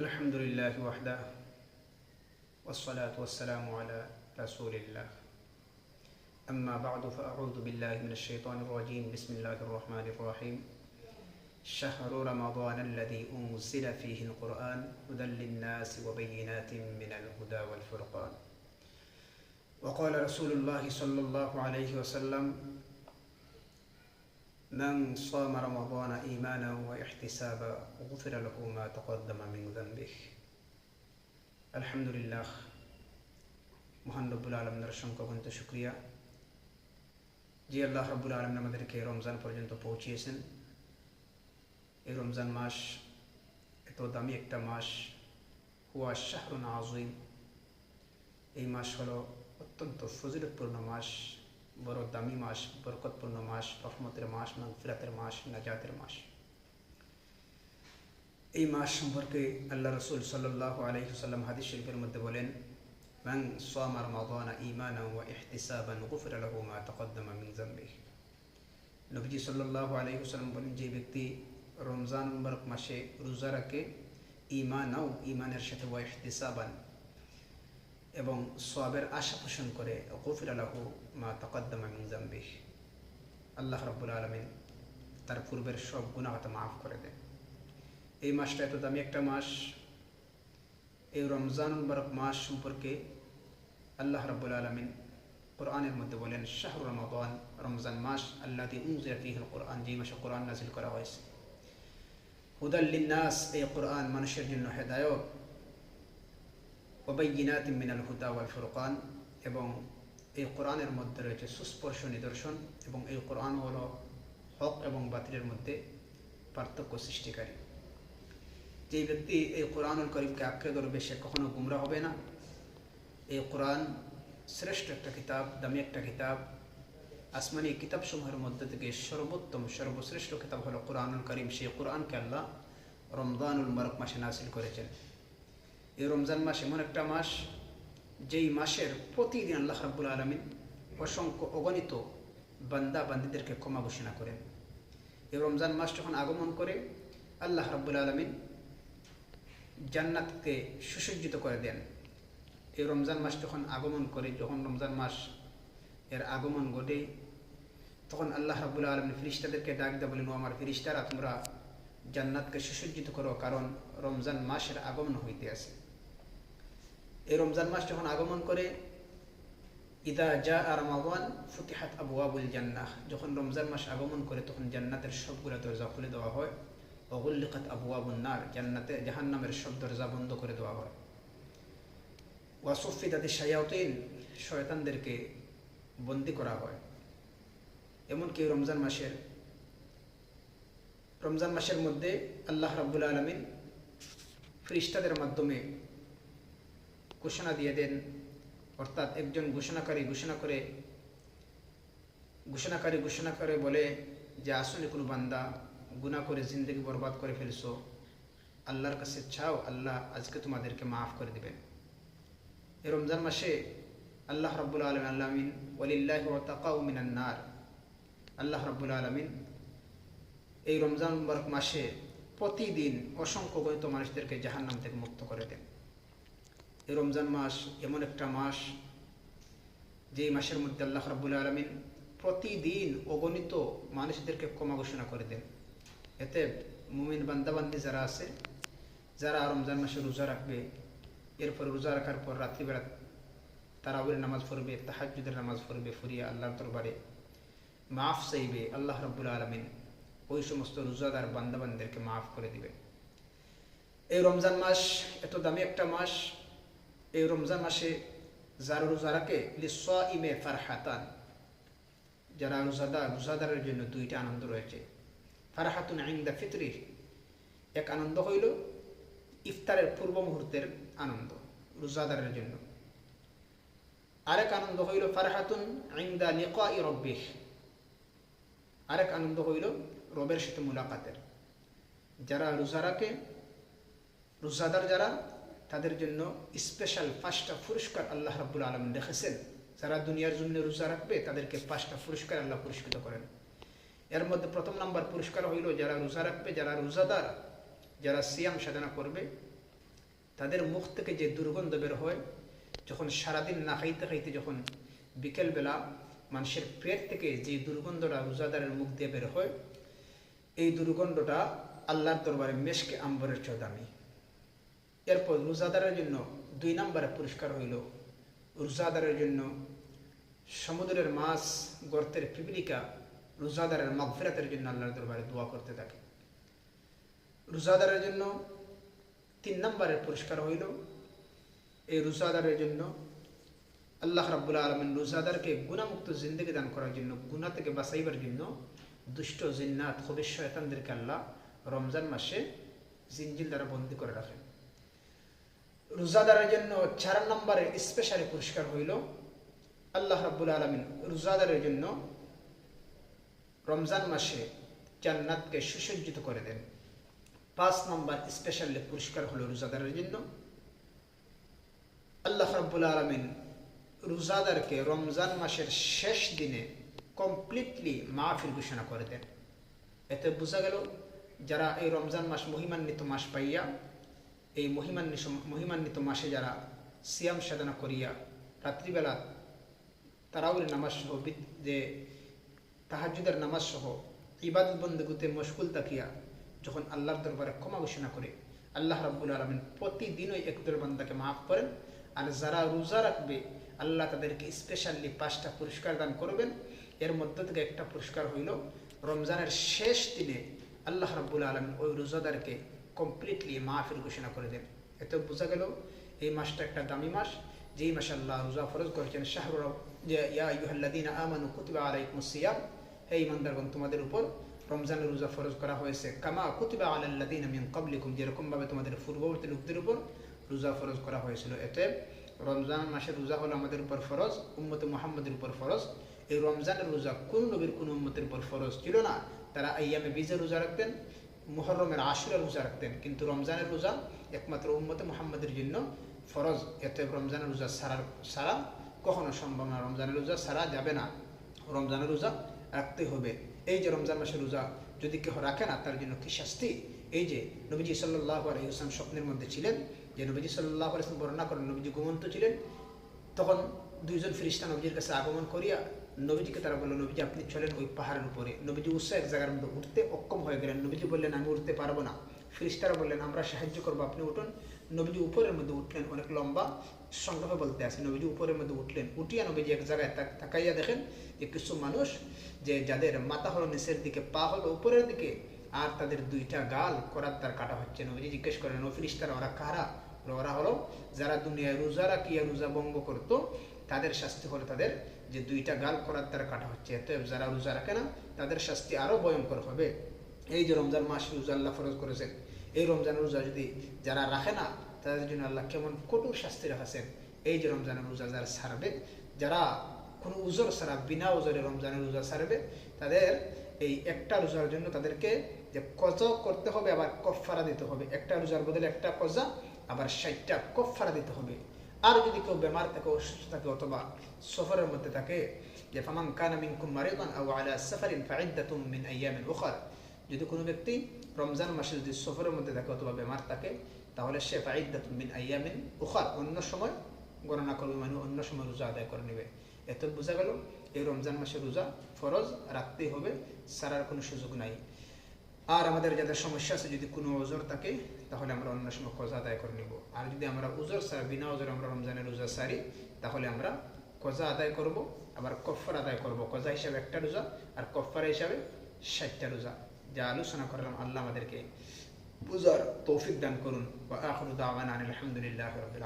الحمد لله وحده والصلاة والسلام على رسول الله. أما بعد فأعوذ بالله من الشيطان الرجيم. بسم الله الرحمن الرحيم. شهر رمضان الذي أنزل فيه القرآن هدى للناس وبينات من الهدى والفرقان. وقال رسول الله صلى الله عليه وسلم من صام رمضان إيمانا واحتسابا غفر له ما تقدم من ذنبه الحمد لله মহান রব্বুল আলমের অসংখ্য অগণিত শুক্রিয়া যে আল্লাহ রব্বুল আলম আমাদেরকে রমজান পর্যন্ত পৌঁছিয়েছেন এই রমজান মাস এত দামি একটা মাস হুয়া শাহরুন আজইম এই মাস হলো অত্যন্ত ফজিলতপূর্ণ মাস বড় দামি মাস বরকতপূর্ণ মাস রহমতের মাস মাগফিরাতের মাস নাজাতের মাস এই মাস সম্পর্কে আল্লাহ রসুল সাল্লাহ আলহিহসাল্লাম হাদিস শরীফের মধ্যে বলেন মাং সোয়ামার মাদানা ইমান জাম্বি নবীজি সাল্লাহ আলহিহসাল্লাম বলেন যে ব্যক্তি রমজান মুবারক মাসে রোজা রাখে ইমানাও ইমানের সাথে ওয়া ইহতিসাবান এবং সবের আশা পোষণ করে গফির আলহ মা তকদ্দমা মিন জাম্বিহ। আল্লাহ রব্বুল আলমিন তার পূর্বের সব গুণাহত মাফ করে দেন। এই মাসটা এত দামি একটা মাস। এই রমজান মুবারক মাস সম্পর্কে আল্লাহ রব্বুল আলমিন কোরআনের মধ্যে বলেন শাহরুর রমাদান রমজান মাস আল্লাহ উনজিল কোরআন যে মাসে কোরআন নাজিল করা হয়েছে। হুদাল্লিনাস এই কোরআন মানুষের জন্য হেদায়ত। ওবাইনাত মিনাল হুদা ওয়াল ফুরকান এবং এই কোরআনের মধ্যে রয়েছে সুস্পর্শ নিদর্শন এবং এই কোরআন হল হক এবং বাতিলের মধ্যে পার্থক্য সৃষ্টিকারী। যে ব্যক্তি এই কোরআনুল করিমকে আঁকড়ে ধরবে, সে কখনো গুমরা হবে না। এই কোরআন শ্রেষ্ঠ একটা কিতাব, দামি একটা কিতাব। আসমানি কিতাবসমূহের মধ্যে থেকে সর্বোত্তম, সর্বশ্রেষ্ঠ কিতাব হলো কোরআনুল করিম। সেই কোরআনকে আল্লাহ রমজানুল মরক মাসে নাসিল করেছেন। এই রমজান মাস এমন একটা মাস যেই মাসের প্রতিদিন আল্লাহ রাবুল আলমিন অসংখ্য অগণিত বান্দা বান্দিদেরকে ক্ষমা ঘোষণা করেন। এই রমজান মাস যখন আগমন করে, আল্লাহ রাবুল আলমিন জান্নাতকে সুসজ্জিত করে দেন। এই রমজান মাস যখন আগমন করে, যখন রমজান মাস এর আগমন ঘটে, তখন আল্লাহ রাবুল আলমিন ফিরিস্তাদেরকে ডাক দেয় বলেন আমার ফিরিস্তারা তোমরা জান্নাতকে সুসজ্জিত করো, কারণ রমজান মাসের আগমন হইতে আছে। এই রমজান মাস যখন আগমন করে, ইদা জা আর রমাবান ফতিহাত আবু আবুল জান্নাহ। যখন রমজান মাস আগমন করে, তখন জান্নাতের সবগুলো দরজা খুলে দেওয়া হয়। অগুল্লিকাত আবু আবুল নার, জান্নাতে, জাহান্নামের সব দরজা বন্ধ করে দেওয়া হয়। ওয়াসফি তাদের শায়াউদ্দিন শয়তানদেরকে বন্দি করা হয়। এমনকি রমজান মাসের রমজান মাসের মধ্যে আল্লাহ রাবুল আলমিন ফ্রিস্তাদের মাধ্যমে ঘোষণা দিয়ে দেন। অর্থাৎ একজন ঘোষণাকারী ঘোষণা করে, ঘোষণাকারী ঘোষণা করে বলে যে, আসলে কোনো বান্দা গুণা করে জিন্দগি বরবাদ করে ফেলছো। আল্লাহর কাছে চাও, আল্লাহ আজকে তোমাদেরকে মাফ করে দেবেন। এই রমজান মাসে আল্লাহ রব্বুল আলম আল্লামিন ওলিল্লাহ তাকাউ মিনান্নার আল্লাহ রব্বুল আলমিন এই রমজান মাসে প্রতিদিন অসংখ্য গণিত মানুষদেরকে জাহান্নাম থেকে মুক্ত করে দেন। রমজান মাস এমন একটা মাস যে মাসের মধ্যে আল্লাহ রাবুল আলমিন প্রতিদিন অগণিত মানুষদেরকে ক্ষমা ঘোষণা করে দেন। এতে মুমিন বান্দাবান্দি যারা আছে, যারা রমজান মাসে রোজা রাখবে, এরপর রোজা রাখার পর রাত্রিবেলা তারাউরের নামাজ পড়বে তাহাজুদের নামাজ পড়বে, ফুরিয়া আল্লাহর দরবারে মাফ চাইবে আল্লাহ রব্বুল আলমিন, ওই সমস্ত রোজাদার বান্দাবানদেরকে মাফ করে দিবে এই রমজান মাস এত দামি একটা মাস এই রমজান মাসে যারা রোজা রাখে ইমে ফারহাতান, যারা রোজাদার, রোজাদারের জন্য দুইটা আনন্দ রয়েছে। ফারহাতুন আইন্দা ফিতরি এক আনন্দ হইল ইফতারের পূর্ব মুহূর্তের আনন্দ, রোজাদারের জন্য। আরেক আনন্দ হইল ফারহাতুন আইন্দা লিকা ই রব্বিহ, আরেক আনন্দ হইল রবের সাথে মুলাকাতের। যারা রোজা রাখে, রোজাদার যারা তাদের জন্য স্পেশাল পাঁচটা পুরস্কার আল্লাহ রাবুল আলম রেখেছেন। যারা দুনিয়ার জন্য রোজা রাখবে, তাদেরকে পাঁচটা পুরস্কার আল্লাহ পুরস্কৃত করেন। এর মধ্যে প্রথম নাম্বার পুরস্কার হইল, যারা রোজা রাখবে, যারা রোজাদার, যারা সিয়াম সাধনা করবে, তাদের মুখ থেকে যে দুর্গন্ধ বের হয়, যখন সারাদিন না খাইতে খাইতে যখন বিকেলবেলা মানুষের পেট থেকে যে দুর্গন্ধটা রোজাদারের মুখ দিয়ে বের হয়, এই দুর্গন্ধটা আল্লাহর দরবারে মেশকে আম্বরের চেয়ে দামি। এরপর রোজাদারের জন্য দুই নম্বরে পুরস্কার হইল। রোজাদারের জন্য সমুদ্রের মাছ, গর্তের পিপিলিকা, রোজাদারের মগফিরাতের জন্য আল্লাহর দরবারে দোয়া করতে থাকে। রোজাদারের জন্য তিন নম্বরের পুরস্কার হইল। এই রোজাদারের জন্য আল্লাহ রাব্বুল আলমিন রোজাদারকে গুণামুক্ত জিন্দগি দান করার জন্য গুণা থেকে বাঁচাইবার জন্য দুষ্ট জিন্নাত হবিষ শয়তানদেরকে আল্লাহ রমজান মাসে জিনজিল দ্বারা বন্দি করে রাখেন। রোজাদারের জন্য চার নম্বরের স্পেশালি পুরস্কার হইল আল্লাহ রাব্বুল আলমিন। রোজাদারের জন্য রমজান মাসে জান্নাতকে সুসজ্জিত করে দেন। পাঁচ নম্বর স্পেশালি পুরস্কার হলো রোজাদারের জন্য। আল্লাহ রাব্বুল আলমিন রোজাদারকে রমজান মাসের শেষ দিনে কমপ্লিটলি মাহফিল ঘোষণা করে দেন। এতে বোঝা গেল, যারা এই রমজান মাস মহিমান্বিত মাস পাইয়া এই মহিমান্বিত মহিমান্বিত মাসে যারা সিয়াম সাধনা করিয়া রাত্রিবেলা তারাউরি নামাজ সহ যে তাহাজুদের নামাজ সহ ইবাদত বন্দগুতে মশগুল তাকিয়া যখন আল্লাহর দরবারে ক্ষমা ঘোষণা করে, আল্লাহ রাব্বুল আলমিন প্রতিদিনই একদল বান্দাকে মাফ করেন। আর যারা রোজা রাখবে, আল্লাহ তাদেরকে স্পেশালি পাঁচটা পুরস্কার দান করবেন। এর মধ্য থেকে একটা পুরস্কার হইল রমজানের শেষ দিনে আল্লাহ রাব্বুল আলমিন ওই রোজাদারকে কমপ্লিটলি মাহফিল ঘোষণা করে দেন এতে বোঝা গেল এই মাসটা একটা দামি মাস, যেই মাসে আল্লাহ রোজা ফরজ করেছেন শাহরুর যে ইয়া আমানু হে ইমানদারগণ তোমাদের উপর রমজানের রোজা ফরজ করা হয়েছে। কামা কুতিবা আলাল্লাদিন মিন কাবলিকুম যেরকমভাবে তোমাদের পূর্ববর্তী লোকদের উপর রোজা ফরজ করা হয়েছিল। এতে রমজান মাসের রোজা হলো আমাদের উপর ফরজ, উম্মতে মোহাম্মদের উপর ফরজ। এই রমজানের রোজা কোন নবীর কোন উম্মতের উপর ফরজ ছিল না। তারা আইয়ামে বিজে রোজা রাখতেন মুহরমের আশুরের রোজা রাখতেন। কিন্তু রমজানের রোজা একমাত্র উম্মতে মোহাম্মদের জন্য ফরজ। এতে রমজানের রোজা সারার সারা কখনো সম্ভব না। রমজানের রোজা সারা যাবে না। রমজানের রোজা রাখতে হবে। এই যে রমজান মাসের রোজা যদি কেউ রাখে না, তার জন্য কি শাস্তি? এই যে নবীজি সাল্লাহ আলহিউসলাম স্বপ্নের মধ্যে ছিলেন, যে নবীজি সাল্লাহ আলসালাম বর্ণনা করেন, নবীজি ঘুমন্ত ছিলেন, তখন দুইজন ফিরিস্তা নবীজির কাছে আগমন করিয়া নবীজিকে তারা বলল, নবীজি, আপনি চলেন ওই পাহাড়ের উপরে। নবীজি উৎসাহ এক জায়গার মধ্যে উঠতে অক্ষম হয়ে গেলেন। নবীজি বললেন, আমি উঠতে পারব না। ফিরিস্তারা বললেন, আমরা সাহায্য করব, আপনি উঠুন। নবীজি উপরের মধ্যে উঠলেন, অনেক লম্বা সংক্ষেপে বলতে আসে নবীজি উপরের মধ্যে উঠলেন, উঠিয়া নবীজি এক জায়গায় তাকাইয়া দেখেন যে কিছু মানুষ যে যাদের মাথা হলো নিচের দিকে, পা হলো উপরের দিকে, আর তাদের দুইটা গাল করার তার কাটা হচ্ছে। নবীজি জিজ্ঞেস করেন, ও ফিরিস্তারা, ওরা কারা? ওরা হলো যারা দুনিয়ায় রোজা রাখিয়া রোজা ভঙ্গ করতো, তাদের শাস্তি হলো তাদের যে দুইটা গাল করার তার কাটা হচ্ছে। এত যারা রোজা রাখে না, তাদের শাস্তি আরও ভয়ঙ্কর হবে। এই যে রমজান মাস রোজা আল্লাহ ফরজ করেছেন, এই রমজানের রোজা যদি যারা রাখে না, তাদের জন্য আল্লাহ কেমন কঠোর শাস্তি রাখাছেন? এই যে রমজানের রোজা যারা সারবে, যারা কোনো উজর সারা বিনা উজরে রমজানের রোজা সারবে, তাদের এই একটা রোজার জন্য তাদেরকে যে কজ করতে হবে, আবার কফারা দিতে হবে। একটা রোজার বদলে একটা কজা, আবার ষাটটা কফারা দিতে হবে। আর যদি কেউ বেমার থাকে, অসুস্থ থাকে অথবা সফরের মধ্যে থাকে, যে ফামান কানা মিনকুম মারিদান আও আলা সাফারিন ফাইদ্দাতুম মিন আইয়ামিন উখার। যদি কোনো ব্যক্তি রমজান মাসে যদি সফরের মধ্যে থাকে অথবা বেমার থাকে, তাহলে সে ফাইদ্দাতুম মিন আইয়ামিন উখার, অন্য সময় গণনা করবে মানে অন্য সময় রোজা আদায় করে নেবে। এত বোঝা গেল, এই রমজান মাসে রোজা ফরজ রাখতেই হবে সারার কোনো সুযোগ নাই। আর আমাদের যাদের সমস্যা আছে, যদি কোনো ওজোর থাকে তাহলে আমরা অন্য সময় কজা আদায় করে নিব। আর যদি আমরা উজর সার, বিনা উজর আমরা রমজানের রোজা সারি, তাহলে আমরা কজা আদায় করব, আবার কফার আদায় করব। কজা হিসাবে একটা রোজা আর কফার হিসাবে ষাটটা রোজা। যা আলোচনা করলাম, আল্লাহ আমাদেরকে বুঝার তৌফিক দান করুন। আখরুদ্দাওয়ান আলহামদুলিল্লাহ রবিল